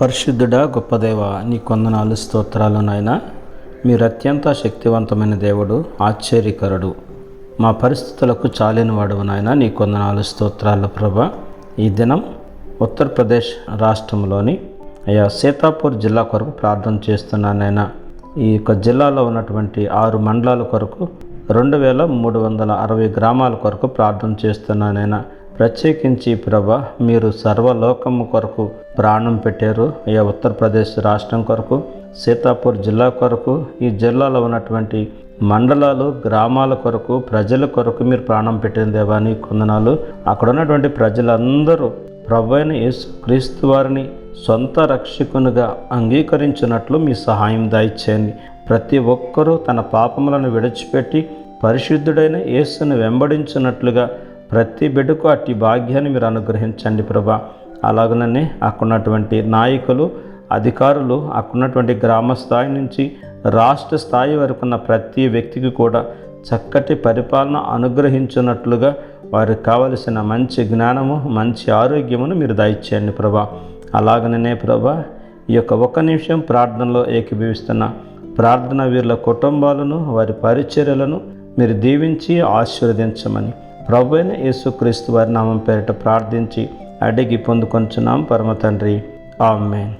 పరిశుద్ధుడా గొప్పదేవ నీ కొందనాలు స్తోత్రాలు నాయన. మీరు అత్యంత శక్తివంతమైన దేవుడు ఆశ్చర్యకరుడు. మా పరిస్థితులకు చాలిన వాడు నాయన నీ కొందనాలు స్తోత్రాలు ప్రభ. ఈ దినం ఉత్తరప్రదేశ్ రాష్ట్రంలోని అయ్యా సీతాపూర్ జిల్లా కొరకు ప్రార్థన చేస్తున్నానైనా ఈ యొక్క జిల్లాలో ఉన్నటువంటి ఆరు మండలాల కొరకు రెండు వేల మూడు వందల అరవై గ్రామాల కొరకు ప్రార్థన చేస్తున్నానైనా ప్రత్యేకించి ప్రభ మీరు సర్వలోకము కొరకు ప్రాణం పెట్టారు. ఈ ఉత్తరప్రదేశ్ రాష్ట్రం కొరకు సీతాపూర్ జిల్లా కొరకు ఈ జిల్లాలో ఉన్నటువంటి మండలాలు గ్రామాల కొరకు ప్రజల కొరకు మీరు ప్రాణం పెట్టిన దేవాని కొందనాలు. అక్కడ ఉన్నటువంటి ప్రజలందరూ ప్రభు అయిన యేసు క్రీస్తు వారిని సొంత రక్షకునిగా అంగీకరించినట్లు మీ సహాయం దాయిచ్చేయండి ప్రతి ఒక్కరూ తన పాపములను విడిచిపెట్టి పరిశుద్ధుడైన యేసును వెంబడించినట్లుగా ప్రతి బిడ్డకు అట్టి భాగ్యాన్ని మీరు అనుగ్రహించండి ప్రభా. అలాగనే అక్కడున్నటువంటి నాయకులు అధికారులు అక్కడున్నటువంటి గ్రామ స్థాయి నుంచి రాష్ట్ర స్థాయి వరకు ఉన్న ప్రతి వ్యక్తికి కూడా చక్కటి పరిపాలన అనుగ్రహించినట్లుగా వారికి కావలసిన మంచి జ్ఞానము మంచి ఆరోగ్యమును మీరు దయచేయండి ప్రభా. అలాగనే ప్రభా ఈ యొక్క ఒక్క నిమిషం ప్రార్థనలో ఏకీభవిస్తున్న ప్రార్థన వీరుల కుటుంబాలను వారి పరిచర్యలను మీరు దీవించి ఆశీర్వదించమని ప్రభు అయిన యేసుక్రీస్తు వారి నామం పేరిట ప్రార్థించి అడిగి పొందుకొంచున్నాం పరమ తండ్రి ఆమెన్.